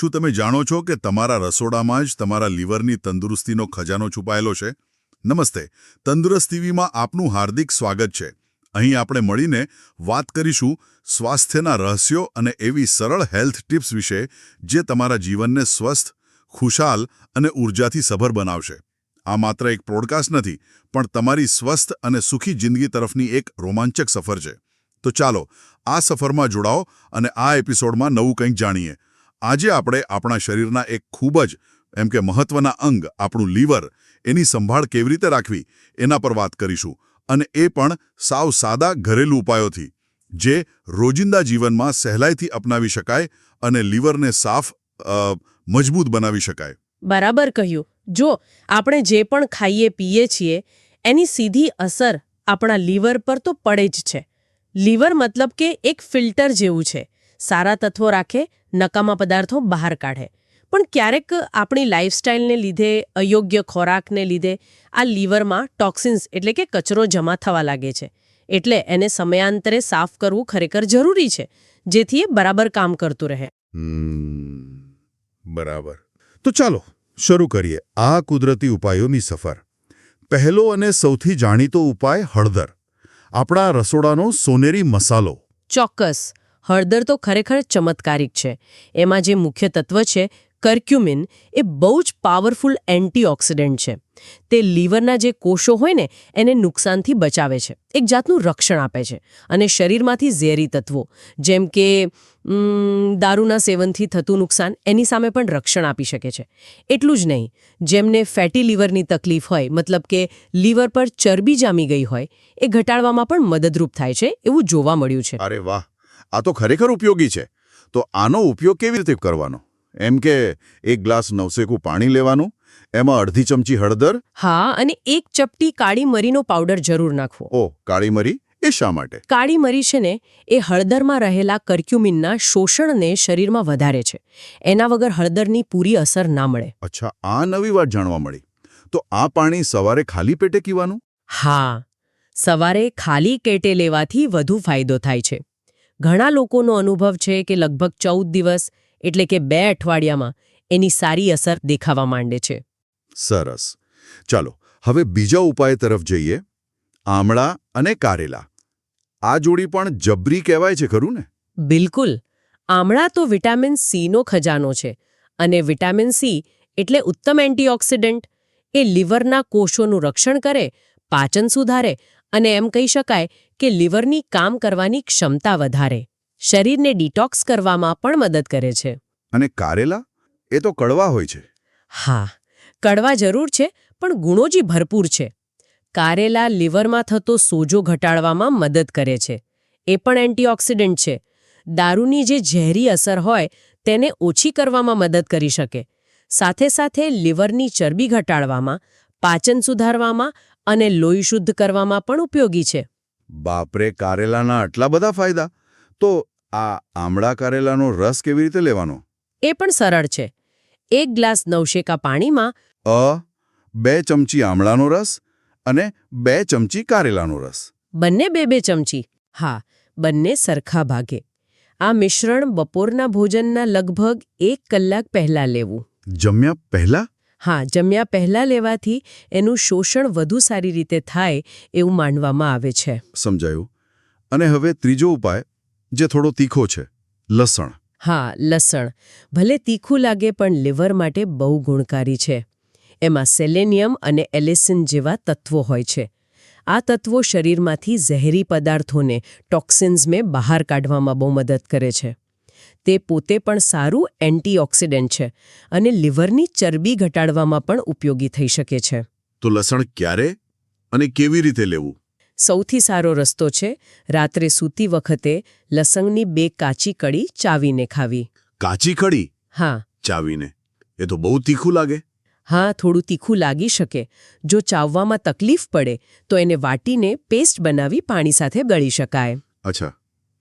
શું તમે જાણો છો કે તમારા રસોડામાં જ તમારા લીવરની તંદુરસ્તીનો ખજાનો છુપાયેલો છે? નમસ્તે, તંદુરસ્ત ટીવીમાં આપનું હાર્દિક સ્વાગત છે. અહીં આપણે મળીને વાત કરીશું સ્વાસ્થ્યના રહસ્યો અને એવી સરળ હેલ્થ ટિપ્સ વિશે જે તમારા જીવનને સ્વસ્થ, ખુશાલ અને ઉર્જાથી સભર બનાવશે. આ માત્ર એક પ્રોડકાસ્ટ નથી, પણ તમારી સ્વસ્થ અને સુખી જિંદગી તરફની એક રોમાંચક સફર છે. તો ચાલો, આ સફરમાં જોડાઓ અને આ એપિસોડમાં નવું કંઈક જાણીએ. આજે આપણે આપણા શરીરના એક ખૂબ જ, એમ કે મહત્વના અંગ, આપણું લીવર, એની સંભાળ કેવી રીતે રાખવી, એના પર વાત કરીશું. અને એ પણ સાવ સાદા ઘરેલું ઉપાયોથી, જે રોજિંદા જીવનમાં સહેલાઈથી અપનાવી શકાય અને લીવરને સાફ મજબૂત બનાવી શકાય. બરાબર કહ્યું. જો આપણે જે પણ ખાઈએ, પીએ છીએ, એની સીધી અસર આપણા લીવર પર તો પડે જ છે. લીવર મતલબ કે એક ફિલ્ટર જેવું છે. સારા તત્વો રાખે નકામા પદાર્થો બહાર કાઢે. પણ ક્યારેક આપણી લાઇફસ્ટાઇલને લીધે અયોગ્ય ખોરાકને લીધે આ લીવરમાં ટોક્સિન્સ એટલે કે કચરો જમા થવા લાગે છે. એટલે એને સમયાંતરે સાફ કરવું ખરેખર જરૂરી છે જેથી એ બરાબર કામ કરતું રહે. બરાબર. તો ચાલો શરૂ કરીએ આ કુદરતી ઉપાયોની સફર. પહેલો અને સૌથી જાણીતો ઉપાય હળદર. આપણા રસોડાનો સોનેરી મસાલો. ચોક્કસ. હળદર તો ખરેખર ચમત્કારિક છે. એમાં જે મુખ્ય તત્વ છે, કર્ક્યુમિન, એ બહુ જ પાવરફુલ એન્ટીઓક્સિડન્ટ છે. તે લીવરના જે કોષો હોય ને, એને નુકસાનથી બચાવે છે. એક જાતનું રક્ષણ આપે છે. અને શરીરમાંથી ઝેરી તત્વો, જેમ કે દારૂના સેવનથી થતું નુકસાન, એની સામે પણ રક્ષણ આપી શકે છે. એટલું જ નહીં, જેમને ફેટી લીવરની તકલીફ હોય, મતલબ કે લીવર પર ચરબી જામી ગઈ હોય, એ ઘટાડવામાં પણ મદદરૂપ થાય છે, એવું જોવા મળ્યું છે. અરે વાહ! આ તો ખરેખર ઉપયોગી છે. તો આનો ઉપયોગ કેવી રીતે કરવાનો? એમ કે એક ગ્લાસ નવસેકું પાણી લેવાનું એમાં અડધી ચમચી હળદર હા અને એક ચપટી કાળી મરીનો પાવડર જરૂર નાખવો. ઓ કાળી મરી એ શા માટે? કાળી મરી છે ને એ હળદરમાં રહેલા કર્ક્યુમિનના શોષણને શરીરમાં વધારે છે. એના વગર હળદરની પૂરી અસર ના મળે. અચ્છા આ નવી વાત જાણવા મળી. તો આ પાણી સવારે ખાલી પેટે પીવાનું હા સવારે ખાલી કેટે લેવાથી વધુ ફાયદો થાય છે. ઘણા લોકોનો અનુભવ છે કે લગભગ ચૌદ દિવસ એટલે કે બે અઠવાડિયામાં એની સારી અસર દેખાવા માંડે છે. સરસ. ચાલો હવે બીજા ઉપાય તરફ જઈએ. આમળા અને કારેલા. આ જોડી પણ જબરી કહેવાય છે ખરું ને? બિલકુલ. આમળા તો વિટામિન સીનો ખજાનો છે અને વિટામિન સી એટલે ઉત્તમ એન્ટીઓક્સિડન્ટ. એ લીવરના કોષોનું રક્ષણ કરે પાચન સુધારે અને એમ કહી શકાય કે લીવરની કામ કરવાની ક્ષમતા વધારે. શરીરને ડિટોક્સ કરવામાં પણ મદદ કરે છે. અને કારેલા? એ તો કડવા હોય છે. હા કડવા જરૂર છે પણ ગુણોજી ભરપૂર છે. કારેલા લીવરમાં થતો સોજો ઘટાડવામાં મદદ કરે છે. એ પણ એન્ટીઓક્સિડન્ટ છે. દારૂની જે ઝેરી અસર હોય તેને ઓછી કરવામાં મદદ કરી શકે. સાથે સાથે લીવરની ચરબી ઘટાડવામાં પાચન સુધારવામાં અને લોહી શુદ્ધ કરવામાં પણ ઉપયોગી છે. બાપરે કારેલાના આટલા બધા ફાયદા? તો આ આમળા કારેલાનો રસ કેવી રીતે લેવાનો? એ પણ સરળ છે. એક ગ્લાસ નવશેકા પાણીમાં અ બે ચમચી આમળાનો રસ અને બે ચમચી કારેલાનો રસ. બંને બે બે ચમચી. હા બંને સરખા ભાગે. આ મિશ્રણ બપોરના ભોજનના લગભગ એક કલાક પહેલા લેવું. જમ્યા પહેલા? હા જમ્યા પહેલા લેવાથી એનું શોષણ વધુ સારી રીતે થાય એવું માનવામાં આવે છે. સમજાયું. અને હવે ત્રીજો ઉપાય જે થોડો તીખો છે લસણ. હા લસણ. ભલે તીખું લાગે પણ લીવર માટે બહુ ગુણકારી છે. એમાં સેલેનિયમ અને એલેસિન જેવા તત્વો હોય છે. આ તત્વો શરીરમાંથી ઝેરી પદાર્થોને ટોક્સિન્સને બહાર કાઢવામાં બહુ મદદ કરે છે. તે પોતે પણ સારું એન્ટીઓક્સિડન્ટ છે અને લીવરની ચરબી ઘટાડવામાં પણ ઉપયોગી થઈ શકે છે. તો લસણ ક્યારે અને કેવી રીતે લેવું? સૌથી સારો રસ્તો છે રાત્રે સૂતી વખતે લસણની બે કાચી કડી ચાવીને ખાવી. કાચી કડી હા. ચાવીને. એ તો બહુ તીખું લાગે. હા થોડું તીખું લાગી શકે. જો ચાવવામાં તકલીફ પડે તો એને વાટીને પેસ્ટ બનાવી પાણી સાથે ગળી શકાય. અચ્છા.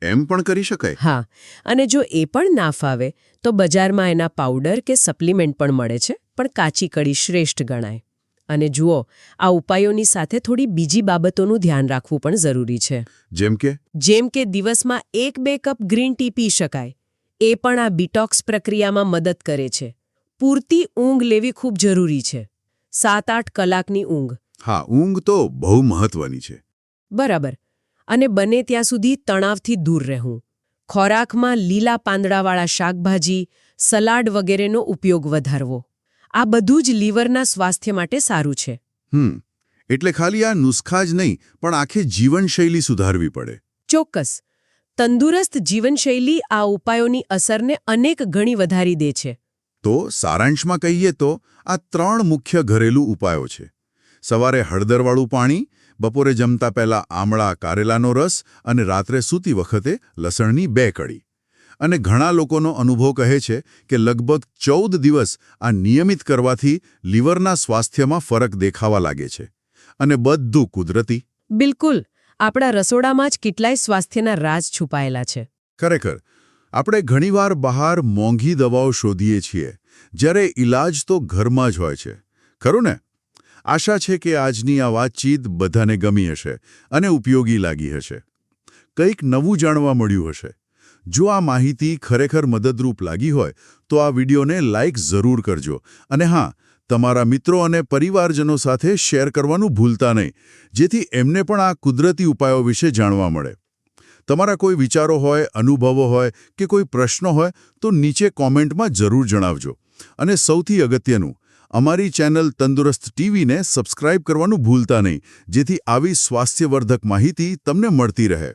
એમ પણ કરી શકાય? હા. અને જો એ પણ ના ફાવે તો બજારમાં એના પાવડર કે સપ્લિમેન્ટ પણ મળે છે પણ કાચી કડી શ્રેષ્ઠ ગણાય. અને જુઓ આ ઉપાયોની સાથે થોડી બીજી બાબતોનું ધ્યાન રાખવું પણ જરૂરી છે. જેમ કે? જેમ કે દિવસમાં એક બે કપ ગ્રીન ટી પી શકાય. એ પણ આ બીટોક્સ પ્રક્રિયામાં મદદ કરે છે. પૂરતી ઊંઘ લેવી ખૂબ જરૂરી છે. સાત આઠ કલાકની ઊંઘ. હા ઊંઘ તો બહુ મહત્વની છે. બરાબર. અને બને ત્યાં સુધી તણાવથી દૂર રહેવું. ખોરાકમાં લીલા પાંદડાવાળા શાકભાજી સલાડ વગેરેનો ઉપયોગ વધારવો. આ બધું જ લીવરના સ્વાસ્થ્ય માટે સારું છે. હમ એટલે ખાલી આ નુસ્ખા જ નહીં પણ આખી જીવનશૈલી સુધારવી પડે. ચોક્કસ. તંદુરસ્ત જીવનશૈલી આ ઉપાયોની અસરને અનેક ગણી વધારી દે છે. તો સારાંશમાં કહીએ તો આ ત્રણ મુખ્ય ઘરેલું ઉપાયો છે. સવારે હળદરવાળું પાણી બપોરે જમતા પહેલા આમળા કારેલાનો રસ અને રાત્રે સૂતી વખતે લસણની બે કડી અને ઘણા લોકોનો અનુભવ કહે છે કે લગભગ ચૌદ દિવસ આ નિયમિત કરવાથી લીવરના સ્વાસ્થ્યમાં ફરક દેખાવા લાગે છે. અને બધું કુદરતી. બિલકુલ. આપણા રસોડામાં જ કેટલાય સ્વાસ્થ્યના રાજ છુપાયેલા છે. ખરેખર આપણે ઘણીવાર બહાર મોંઘી દવાઓ શોધીએ છીએ જ્યારે ઈલાજ તો ઘરમાં જ હોય છે. ખરું ને? આશા છે કે આજની આ વાતચીત બધાને ગમી હશે અને ઉપયોગી લાગી હશે. કંઈક નવું જાણવા મળ્યું હશે. જો આ માહિતી ખરેખર મદદરૂપ લાગી હોય, તો આ વિડીયોને લાઇક જરૂર કરજો. અને હા, તમારા મિત્રો અને પરિવારજનો સાથે શેર કરવાનું ભૂલતા નહીં, જેથી એમને પણ આ કુદરતી ઉપાયો વિશે જાણવા મળે. તમારા કોઈ વિચારો હોય, અનુભવો હોય કે કોઈ પ્રશ્નો હોય, તો નીચે કોમેન્ટમાં જરૂર જણાવજો. અને સૌથી અગત્યનું અમારી ચેનલ તંદુરસ્ત ટીવીને સબસ્ક્રાઇબ કરવાનું ભૂલતા નહીં, જેથી આવી સ્વાસ્થ્યવર્ધક માહિતી તમને મળતી રહે.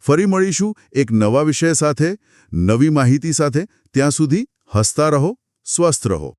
ફરી મળીશું એક નવા વિષય સાથે, નવી માહિતી સાથે. ત્યાં સુધી હસતા રહો, સ્વસ્થ રહો.